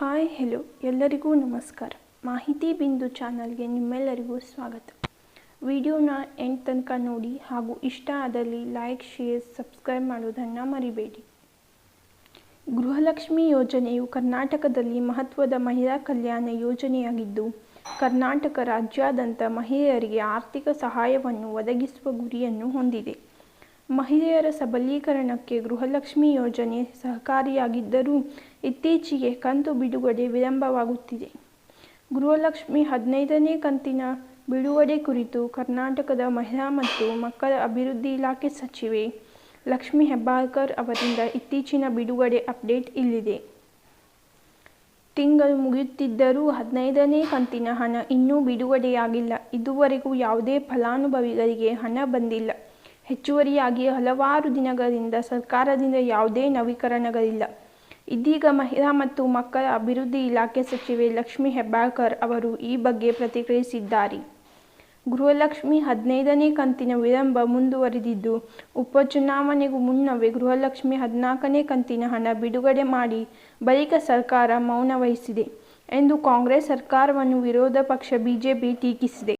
Hi, hello. ಎಲ್ಲರಿಗೂ ನಮಸ್ಕಾರ. ಮಾಹಿತಿ ಬಿಂದು ಚಾನಲ್ಗೆ ನಿಮ್ಮೆಲ್ಲರಿಗೂ ಸ್ವಾಗತ. ವಿಡಿಯೋನ ಎಂಡ್ ತನಕ ನೋಡಿ ಹಾಗೂ ಇಷ್ಟ ಆದಲ್ಲಿ ಲೈಕ್, ಶೇರ್, ಸಬ್ಸ್ಕ್ರೈಬ್ ಮಾಡೋದನ್ನು ಮರಿಬೇಡಿ. ಗೃಹಲಕ್ಷ್ಮಿ ಯೋಜನೆಯು ಕರ್ನಾಟಕದಲ್ಲಿ ಮಹತ್ವದ ಮಹಿಳಾ ಕಲ್ಯಾಣ ಯೋಜನೆಯಾಗಿದ್ದು, ಕರ್ನಾಟಕ ರಾಜ್ಯಾದ್ಯಂತ ಮಹಿಳೆಯರಿಗೆ ಆರ್ಥಿಕ ಸಹಾಯವನ್ನು ಒದಗಿಸುವ ಗುರಿಯನ್ನು ಹೊಂದಿದೆ. ಮಹಿಳೆಯರ ಸಬಲೀಕರಣಕ್ಕೆ ಗೃಹಲಕ್ಷ್ಮಿ ಯೋಜನೆ ಸಹಕಾರಿಯಾಗಿದ್ದರೂ ಇತ್ತೀಚೆಗೆ ಕಂತು ಬಿಡುಗಡೆ ವಿಳಂಬವಾಗುತ್ತಿದೆ. ಗೃಹಲಕ್ಷ್ಮಿ ಹದಿನೈದನೇ ಕಂತಿನ ಬಿಡುಗಡೆ ಕುರಿತು ಕರ್ನಾಟಕದ ಮಹಿಳಾ ಮತ್ತು ಮಕ್ಕಳ ಅಭಿವೃದ್ಧಿ ಇಲಾಖೆ ಸಚಿವೆ ಲಕ್ಷ್ಮಿ ಹೆಬ್ಬಾಳ್ಕರ್ ಅವರಿಂದ ಇತ್ತೀಚಿನ ಬಿಡುಗಡೆ ಅಪ್ಡೇಟ್ ಇಲ್ಲಿದೆ. ತಿಂಗಳು ಮುಗಿಯುತ್ತಿದ್ದರೂ ಹದಿನೈದನೇ ಕಂತಿನ ಹಣ ಇನ್ನೂ ಬಿಡುಗಡೆಯಾಗಿಲ್ಲ. ಇದುವರೆಗೂ ಯಾವುದೇ ಫಲಾನುಭವಿಗಳಿಗೆ ಹಣ ಬಂದಿಲ್ಲ. ಹೆಚ್ಚುವರಿಯಾಗಿ ಹಲವಾರು ದಿನಗಳಿಂದ ಸರ್ಕಾರದಿಂದ ಯಾವುದೇ ನವೀಕರಣಗಳಿಲ್ಲ. ಇದೀಗ ಮಹಿಳಾ ಮತ್ತು ಮಕ್ಕಳ ಅಭಿವೃದ್ಧಿ ಇಲಾಖೆ ಸಚಿವೆ ಲಕ್ಷ್ಮಿ ಹೆಬ್ಬಾಳ್ಕರ್ ಅವರು ಈ ಬಗ್ಗೆ ಪ್ರತಿಕ್ರಿಯಿಸಿದ್ದಾರೆ. ಗೃಹಲಕ್ಷ್ಮಿ ಹದಿನೈದನೇ ಕಂತಿನ ವಿಳಂಬ ಮುಂದುವರಿದಿದ್ದು ಉಪಚುನಾವಣೆಗೂ ಮುನ್ನವೇ ಗೃಹಲಕ್ಷ್ಮಿ ಹದಿನಾಲ್ಕನೇ ಕಂತಿನ ಹಣ ಬಿಡುಗಡೆ ಮಾಡಿ ಬಳಿಕ ಸರ್ಕಾರ ಮೌನ ವಹಿಸಿದೆ ಎಂದು ಕಾಂಗ್ರೆಸ್ ಸರ್ಕಾರವನ್ನು ವಿರೋಧ ಪಕ್ಷ ಬಿಜೆಪಿ ಟೀಕಿಸಿದೆ.